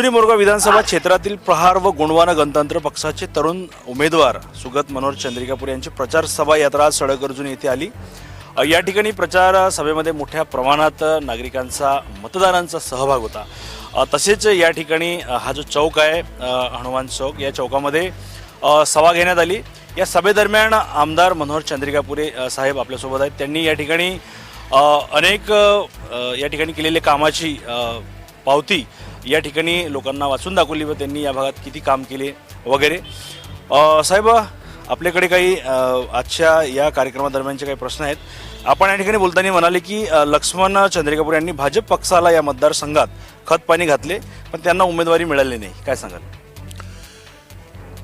अर्जुनी मोरगाव विधानसभा क्षेत्रातील प्रहार व गुणवान गणतंत्र पक्षाचे तरुण उमेदवार सुगत मनोहर चंद्रिकापूर यांची प्रचार सभा यात्रा आज सडक येथे आली. या ठिकाणी प्रचार सभेमध्ये मोठ्या प्रमाणात नागरिकांचा मतदारांचा सहभाग होता. तसेच या ठिकाणी हा जो चौक आहे हनुमान चौक या चौकामध्ये सभा घेण्यात आली. या सभेदरम्यान आमदार मनोहर चंद्रिकापुरे साहेब आपल्यासोबत आहेत. त्यांनी या ठिकाणी अनेक या ठिकाणी केलेल्या कामाची पावती या ठिकाणी लोकांना वाचून दाखवली व त्यांनी या भागात किती काम केले वगैरे. साहेब आपल्याकडे काही आजच्या या कार्यक्रमादरम्यानचे काही प्रश्न आहेत. आपण या ठिकाणी बोलताना म्हणाले की लक्ष्मण चंद्रिकापूर यांनी भाजप पक्षाला या मतदारसंघात खत पाणी घातले पण त्यांना उमेदवारी मिळाली नाही. काय सांगाल?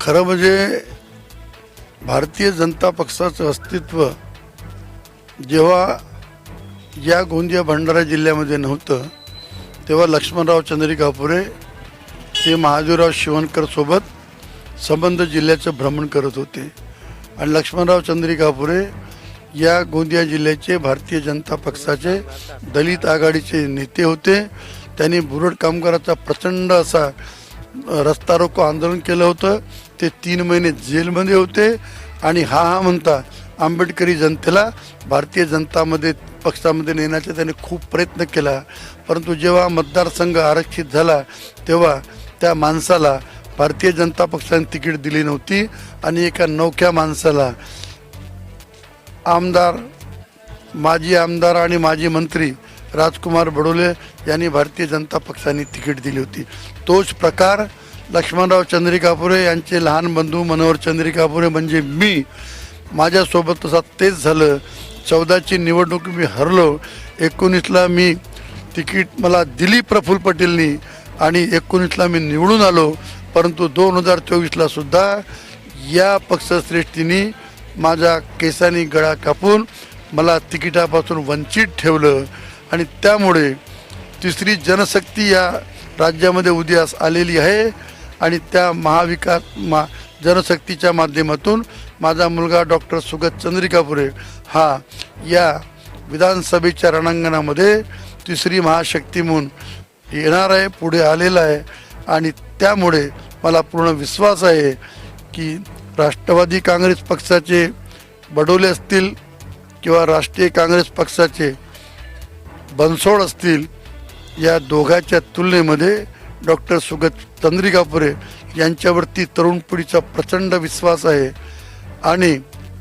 खरं म्हणजे भारतीय जनता पक्षाचं अस्तित्व जेव्हा या गोंदिया भंडारा जिल्ह्यामध्ये नव्हतं तेव्हा लक्ष्मणराव चंद्रिकापुरे हे महादेवराव शिवणकर सोबत संबंध जिल्ह्याचं भ्रमण करत होते. आणि लक्ष्मणराव चंद्रिकापुरे या गोंदिया जिल्ह्याचे भारतीय जनता पक्षाचे दलित आघाडीचे नेते होते. त्यांनी बुरड कामगाराचा प्रचंड असा रस्ता रोको आंदोलन केलं होतं. ते तीन महिने जेलमध्ये होते. आणि हा हा म्हणता आंबेडकरी जनतेला भारतीय जनतामध्ये पक्षामध्ये नेण्याचा त्याने खूप प्रयत्न केला. परंतु जेव्हा मतदारसंघ आरक्षित झाला तेव्हा त्या माणसाला भारतीय जनता पक्षाने तिकीट दिली नव्हती आणि एका नवख्या माणसाला आमदार माजी आमदार आणि माजी मंत्री राजकुमार बडोले यांनी भारतीय जनता पक्षाने तिकीट दिली होती. तोच प्रकार लक्ष्मणराव चंद्रिकापुरे यांचे लहान बंधू मनोहर चंद्रिकापुरे म्हणजे मी माझ्यासोबत तसा तेच झालं. चौदाची निवडणूक मी हरलो. एकोणीसला मी तिकीट मला दिली प्रफुल्ल पटेलनी आणि एकोणीसला मी निवडून आलो. परंतु दोन हजार चोवीसला सुद्धा या पक्षश्रेष्ठींनी माझ्या केसानी गळा कापून मला तिकिटापासून वंचित ठेवलं. आणि त्यामुळे तिसरी जनशक्ती या राज्यामध्ये उदयास आलेली आहे. आणि त्या महाविकास मा जनशक्तीच्या माध्यमातून माझा मुलगा डॉक्टर सुगत चंद्रिकापुरे हा या विधानसभेच्या रणांगणामध्ये तिसरी महाशक्ती म्हणून येणार आहे पुढे आलेला आहे. आणि त्यामुळे मला पूर्ण विश्वास आहे की राष्ट्रवादी काँग्रेस पक्षाचे बडोले असतील किंवा राष्ट्रीय काँग्रेस पक्षाचे बनसोड असतील या दोघांच्या तुलनेमध्ये डॉक्टर सुगत चंद्रिकापुरे यांच्यावरती तरुण पिढीचा प्रचंड विश्वास आहे. आणि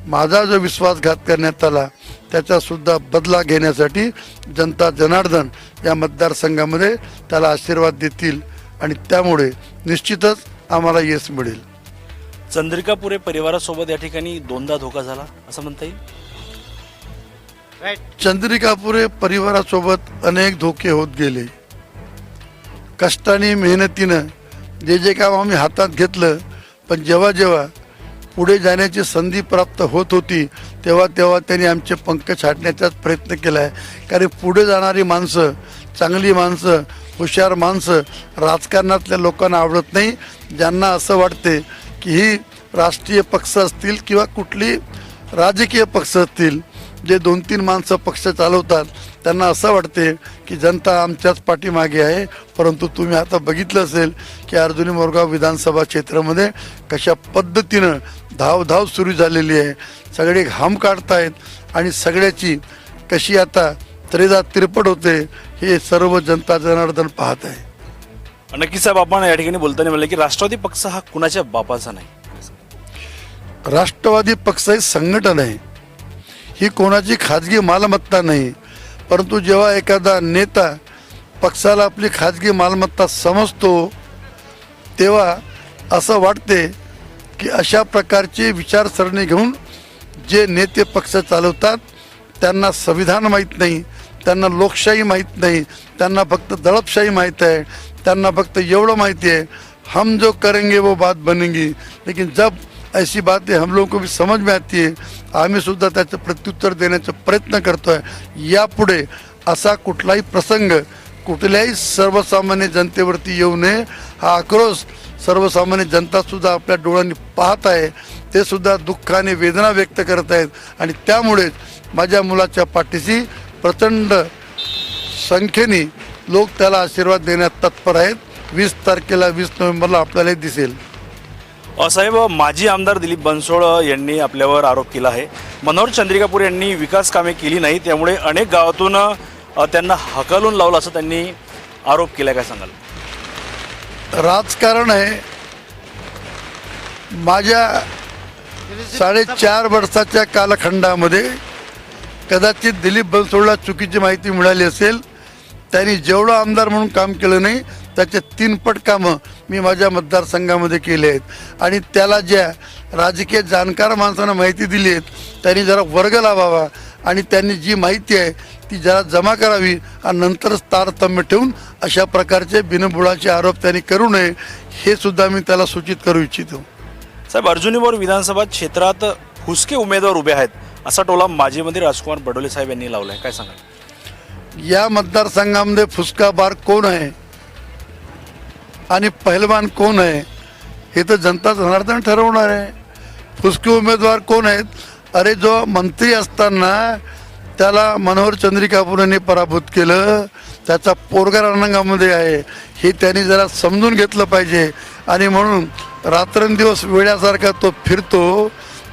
माझा जो विश्वासघात करण्यात आला त्याचा सुद्धा बदला घेण्यासाठी जनता जनार्दन या मतदारसंघामध्ये त्याला आशीर्वाद देतील आणि त्यामुळे निश्चितच आम्हाला यश मिळेल. चंद्रिकापुरे परिवारासोबत या ठिकाणी दोनदा धोका झाला असं म्हणता येईल? चंद्रिकापुरे परिवारासोबत अनेक धोके होत गेले. कष्टाने मेहनतीनं जे जे काम आम्ही हातात घेतलं पण जेव्हा जेव्हा पुढे जाण्याची संधी प्राप्त होत होती तेव्हा तेव्हा त्यांनी आमचे पंख छाटण्याचाच प्रयत्न केला आहे. कारण पुढे जाणारी माणसं चांगली माणसं हुशार माणसं राजकारणातल्या लोकांना आवडत नाही. ज्यांना असं वाटते की ही राष्ट्रीय पक्ष असतील किंवा कुठली राजकीय पक्ष असतील जे दोन तीन माणसं पक्ष चालवतात त्यांना असं वाटते की जनता आमच्याच पाठीमागे आहे. परंतु तुम्ही आता बघितलं असेल की अर्जुनी मोरगाव विधानसभा क्षेत्रामध्ये कशा पद्धतीनं धावधाव सुरू झालेली आहे. सगळे घाम काढतायत आणि सगळ्याची कशी आता त्रेदा तिरपड होते हे सर्व जनता जनार्दन पाहत आहे. नक्की साहेब आपण या ठिकाणी बोलताना म्हणलं की राष्ट्रवादी पक्ष हा कुणाच्या बापाचा नाही? राष्ट्रवादी पक्ष हे संघटन आहे. ही कोणाची खाजगी मालमत्ता नाही. परंतु जेव्हा एखादा नेता पक्षाला आपली खाजगी मालमत्ता समजतो तेव्हा असं वाटते की अशा प्रकारची विचारसरणी घेऊन जे नेते पक्ष चालवतात त्यांना संविधान माहीत नाही त्यांना लोकशाही माहीत नाही त्यांना फक्त दळपशाही माहीत आहे त्यांना फक्त एवढं माहिती आहे हम जो करेंगे वो बात बनेंगी. लेकिन जब ऐसी बातें हम लोगों को भी समझ में आती है। आम्ही सुद्धा त्याचं प्रत्युत्तर देण्याचा प्रयत्न करतो आहे यापुढे असा कुठलाही प्रसंग कुठल्याही सर्वसामान्य जनतेवरती येऊ नये हा आक्रोश सर्वसामान्य जनतासुद्धा आपल्या डोळ्यांनी पाहत आहे। ते सुद्धा दुःखाने वेदना व्यक्त करत आहेत। आणि त्यामुळेच माझ्या मुलाच्या पाठीशी प्रचंड संख्येने लोक त्याला आशीर्वाद देण्यात तत्पर आहेत। वीस तारखेला वीस नोव्हेंबरला आपल्याला दिसेल। साहेब माजी आमदार दिलीप बनसोड यांनी आपल्यावर आरोप केला आहे. मनोहर चंद्रिकापूर यांनी विकास कामे केली नाही त्यामुळे अनेक गावातून त्यांना हकलून लावलं असं त्यांनी आरोप केला काय सांगाल? राजकारण आहे. माझ्या साडेचार वर्षाच्या कालखंडामध्ये कदाचित दिलीप बनसोडला चुकीची माहिती मिळाली असेल. त्यांनी जेवढं आमदार म्हणून काम केलं नाही त्याचे तीनपट कामं मी माझ्या मतदारसंघामध्ये केले आहेत. आणि त्याला ज्या राजकीय जाणकार माणसांना माहिती दिली आहेत त्यांनी जरा वर्ग लावावा आणि त्यांनी जी माहिती आहे ती जरा जमा करावी आणि नंतरच तारतम्य ठेवून अशा प्रकारचे बिनबुडाचे आरोप त्यांनी करू नये हे सुद्धा मी त्याला सूचित करू इच्छितो. साहेब अर्जुनी बोर विधानसभा क्षेत्रात हुसके उमेदवार उभे आहेत असा टोला माजी मंत्री राजकुमार बडोले साहेब यांनी लावला आहे काय सांगाल? या मतदारसंघामध्ये फुसका बार कोण आहे? आणि पहिलवान कोण आहे हे तर जनता जनार्दन ठरवणार आहे. फुसके उमेदवार कोण आहेत? अरे जो मंत्री असताना त्याला मनोहर चंद्रिकापूर पराभूत केलं त्याचा पोरगा रणांगामध्ये आहे हे त्यांनी जरा समजून घेतलं पाहिजे. आणि म्हणून रात्रंदिवस वेळासारखा तो फिरतो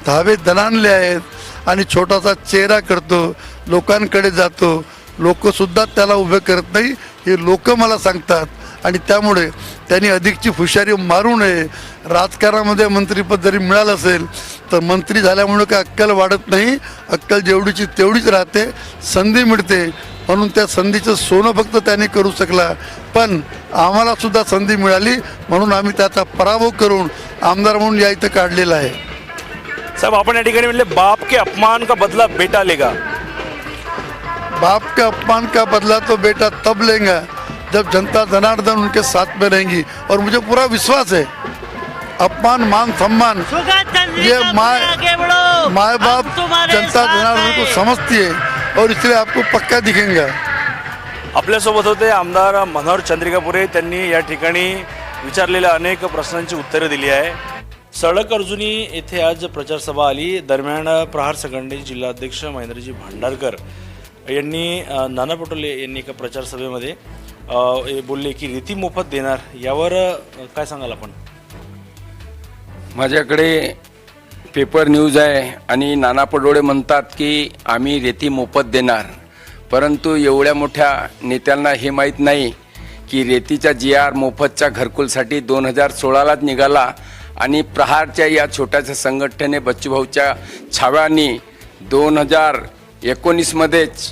धावे दणानले आहेत आणि छोटासा चेहरा करतो लोकांकडे जातो. लोकसुद्धा त्याला उभे करत नाही हे लोक मला सांगतात. आणि त्यामुळे त्यांनी अधिकची हुशारी मारू नये. राजकारणामध्ये मंत्रीपद जरी मिळालं असेल तर मंत्री झाल्यामुळे काय अक्कल वाढत नाही. अक्कल जेवढीची तेवढीच राहते संधी मिळते. म्हणून त्या संधीचं सोनं फक्त त्यांनी करू शकला. पण आम्हाला सुद्धा संधी मिळाली म्हणून आम्ही त्याचा पराभव करून आमदार म्हणून या इथं काढलेला आहे. साहेब आपण या ठिकाणी म्हणले बाप के अपमान का बदला बेटा लेगा? बाप का अपमान का बदला तो बेटा तब लेगा. जब जनता जनार्दन उनके साथ में रहेंगी और मुझे पूरा विश्वास है अपमान मान सम्मान ये माँ माँ बाप जनता जनार्दन को समझती है और इसलिए आपको पक्का दिखेंगे। आपल्यासोबत होते आमदार मनोहर चंद्रिकापुरे त्यांनी या ठिकाणी विचारलेल्या अनेक प्रश्नांची उत्तरं दिली आहे. सडक अर्जुनी येथे आज प्रचार सभा आली. दरम्यान प्रहार संघटनेचे जिल्हाध्यक्ष महेंद्रजी भांडारकर यांनी नाना पटोले यांनी एका प्रचार सभेमध्ये हे बोलले की रेती मोफत देणार यावर काय सांगाल आपण? माझ्याकडे पेपर न्यूज आहे आणि नाना पडोळे म्हणतात की आम्ही रेती मोफत देणार. परंतु एवढ्या मोठ्या नेत्यांना हे माहीत नाही की रेतीच्या जी आर मोफतच्या घरकुलसाठी दोन हजार सोळालाच निघाला आणि प्रहारच्या या छोट्याशा संघटनेने बच्चूभाऊच्या छाव्यांनी दोन हजार एकोणीसमध्येच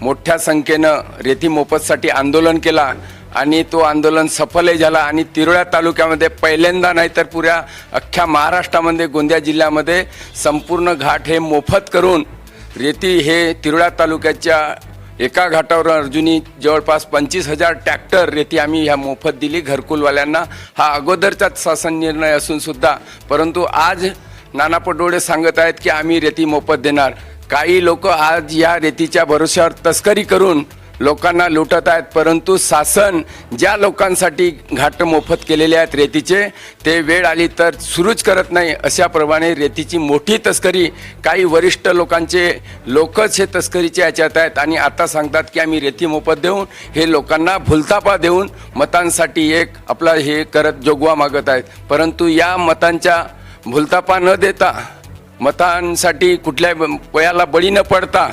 मोठ्या संख्येनं रेती मोफतसाठी आंदोलन केला आणि तो आंदोलन सफलही झाला. आणि तिरोळ्या तालुक्यामध्ये पहिल्यांदा नाही तर पुऱ्या अख्ख्या महाराष्ट्रामध्ये गोंदिया जिल्ह्यामध्ये संपूर्ण घाट हे मोफत करून रेती हे तिरोळ्या तालुक्याच्या एका घाटावर अर्जुनी जवळपास पंचवीस हजार ट्रॅक्टर रेती आम्ही ह्या मोफत दिली. घरकुलवाल्यांना हा अगोदरचाच शासन निर्णय असून सुद्धा परंतु आज नाना पटोळे सांगत आहेत की आम्ही रेती मोफत देणार. काही लोक आज या रेतीच्या भरोश्यावर तस्करी करून लोकांना लुटत आहेत परंतु शासन ज्या लोकांसाठी घाट मोफत केलेले आहेत रेतीचे ते वेळ आली तर सुरूच करत नाही. अशाप्रमाणे रेतीची मोठी तस्करी काही वरिष्ठ लोकांचे लोकच हे तस्करीचे याच्यात आहेत आणि आता सांगतात की आम्ही रेती मोफत देऊन हे लोकांना भुलतापा देऊन मतांसाठी एक आपला हे करत जोगवा मागत आहेत. परंतु या मतांच्या भुलतापा न देता मतांसाठी कुठल्या वयाला बळी न पडता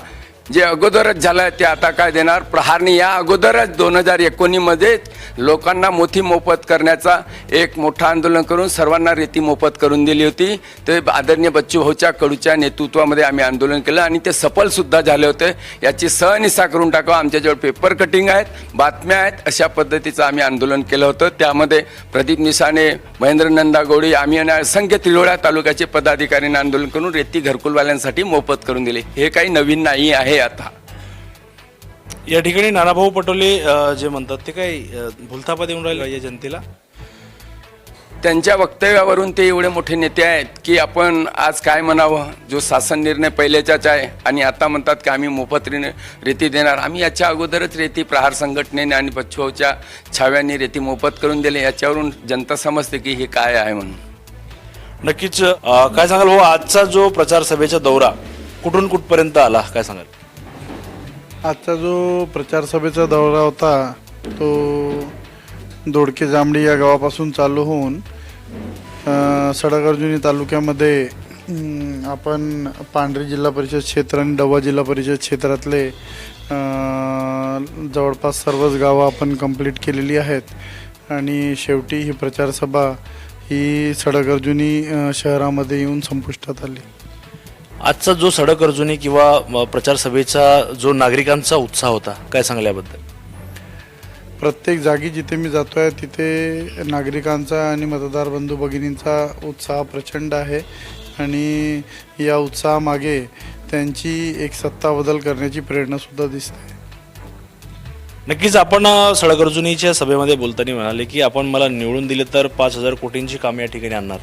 जे अगोदरच झालं आहे ते आता काय देणार? प्रहारने या अगोदरच दोन हजार एकोणीसमध्येच लोकांना मोठी मोफत करण्याचा एक मोठं आंदोलन करून सर्वांना रेती मोफत करून दिली होती. ते आदरणीय बच्चू भाऊच्या कडूच्या नेतृत्वामध्ये आम्ही आंदोलन केलं आणि ते सफलसुद्धा झाले होते. याची सहनिसा करून टाकावं आमच्याजवळ पेपर कटिंग आहेत बातम्या आहेत अशा पद्धतीचं आम्ही आंदोलन केलं होतं. त्यामध्ये प्रदीप निसाने महेंद्र नंदागोडी आम्ही आणि असंख्य तिरोळ्या तालुक्याचे पदाधिकाऱ्यांनी आंदोलन करून रेती घरकुलवाल्यांसाठी मोफत करून दिली. हे काही नवीन नाही आहे. आता. या ठिकाणी नानाभाऊ पटोले जे म्हणतात ते काय अ, भुलथापा देऊन राहिले या जनतेला. त्यांच्या वक्तव्यावरून ते एवढे मोठे नेते आहेत की आपण आज काय म्हणावं? जो शासन निर्णय पहिल्याचाच आहे आणि आता म्हणतात की आम्ही मोफत रेती देणार. आम्ही याच्या अगोदरच रेती प्रहार संघटनेने आणि बच्चूभाऊच्या छाव्यांनी रेती मोफत करून दिले. याच्यावरून जनता समजते की हे काय आहे म्हणून. नक्कीच काय सांगाल भाऊ? आजचा जो प्रचार सभेचा दौरा कुठून कुठपर्यंत आला? काय सांगाल? आजचा जो प्रचारसभेचा दौरा होता तो दोडके जांभळी या गावापासून चालू होऊन सडगर्जुनी सडक-अर्जुनी तालुक्यामध्ये आपण पांढरी जिल्हा परिषद क्षेत्र आणि डवा जिल्हा परिषद क्षेत्रातले जवळपास सर्वच गावं आपण कंप्लीट केलेली आहेत. आणि शेवटी ही प्रचारसभा ही सडक-अर्जुनी शहरामध्ये येऊन संपुष्टात आली. आजचा जो सडक अर्जुनी किंवा अ, प्रचार सभेचा जो नागरिकांचा उत्साह होता काय सांगल्या याबद्दल प्रत्येक जागी जिथे मी जातो आहे तिथे नागरिकांचा आणि मतदार बंधू भगिनींचा उत्साह प्रचंड आहे. आणि या उत्साहामागे त्यांची एक सत्ता बदल करण्याची प्रेरणासुद्धा दिसते. नक्कीच आपण सडक अर्जुनीच्या सभेमध्ये बोलताना म्हणाले की आपण मला निवडून दिले तर पाच हजार कोटींची कामे या ठिकाणी आणणार.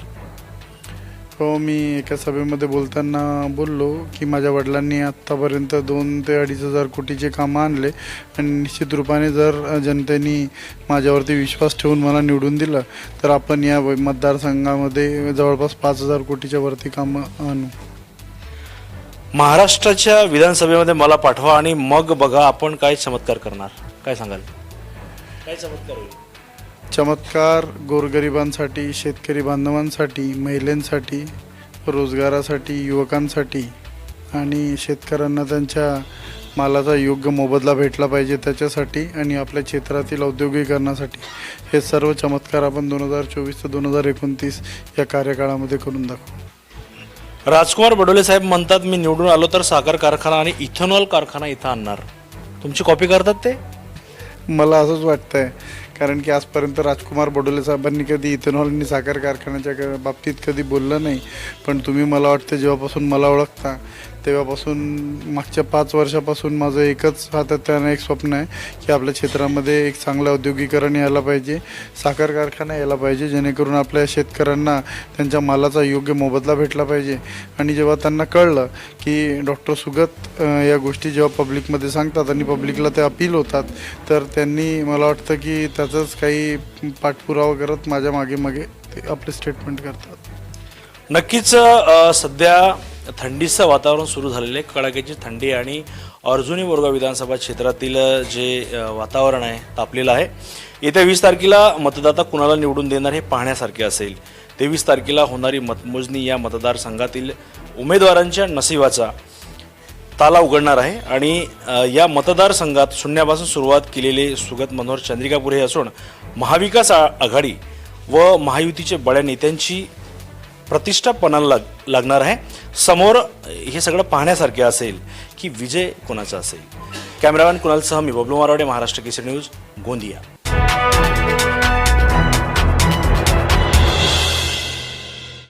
हो मी एका सभेमध्ये बोलताना बोललो की माझ्या वडिलांनी आत्तापर्यंत दोन ते अडीच हजार कोटीचे कामं आणले आणि निश्चित रूपाने जर जनतेने माझ्यावरती विश्वास ठेवून मला निवडून दिलं तर आपण या मतदारसंघामध्ये जवळपास पाच हजार कोटीच्या वरती कामं आणू. महाराष्ट्राच्या विधानसभेमध्ये मला पाठवा आणि मग बघा आपण काय चमत्कार करणार. काय सांगाल? काय चमत्कार होईल? चमत्कार गोरगरिबांसाठी शेतकरी बांधवांसाठी महिलांसाठी रोजगारासाठी युवकांसाठी आणि शेतकऱ्यांना त्यांच्या मालाचा योग्य मोबदला भेटला पाहिजे त्याच्यासाठी आणि आपल्या क्षेत्रातील औद्योगिकरणासाठी हे सर्व चमत्कार आपण दोन हजार चोवीस ते दोन हजार एकोणतीस या कार्यकाळामध्ये करून दाखवू. राजकुमार बडोले साहेब म्हणतात मी निवडून आलो तर साखर कारखाना आणि इथेनॉल कारखाना इथं आणणार. तुमची कॉपी करतात ते? मला असंच वाटतंय. कारण की आजपर्यंत राजकुमार बडोले साहेबांनी कधी इथेनॉल आणि साखर कारखान्याच्या बाबतीत कधी बोललं नाही. पण तुम्ही मला वाटतं जेव्हापासून मला ओळखता तेव्हापासून मागच्या पाच वर्षापासून माझं एकच सातत्यानं एक स्वप्न आहे की आपल्या क्षेत्रामध्ये एक चांगलं औद्योगिकरण यायला पाहिजे साखर कारखाना यायला पाहिजे जेणेकरून आपल्या शेतकऱ्यांना त्यांच्या मालाचा योग्य मोबदला भेटला पाहिजे. आणि जेव्हा त्यांना कळलं की डॉक्टर सुगत या गोष्टी जेव्हा पब्लिकमध्ये सांगतात आणि पब्लिकला ते अपील होतात तर त्यांनी मला वाटतं की त्याचाच काही पाठपुरावा करत माझ्या मागे मागे ते आपले स्टेटमेंट करतात. नक्कीच सध्या थंडीचं वातावरण सुरू झालेलं आहे. कडाक्याची थंडी आणि अर्जुनी बोरगाव विधानसभा क्षेत्रातील जे वातावरण आहे तापलेलं आहे. येत्या वीस तारखेला मतदाता कुणाला निवडून देणार हे पाहण्यासारखे असेल. तेवीस तारखेला होणारी मतमोजणी या मतदारसंघातील उमेदवारांच्या नशिबाचा ताला उघडणार आहे. आणि या मतदारसंघात शून्यापासून सुरुवात केलेले सुगत मनोहर चंद्रिकापूर हे असून महाविकास आ- आघाडी व महायुतीचे बड्या नेत्यांची प्रतिष्ठा पणाला लाग लागणार आहे. समोर हे सगळं पाहण्यासारखे असेल की विजय कोणाचा असेल? कॅमेरामॅन कुणालसह मी बबलू मारवाडे महाराष्ट्र केसरी न्यूज गोंदिया.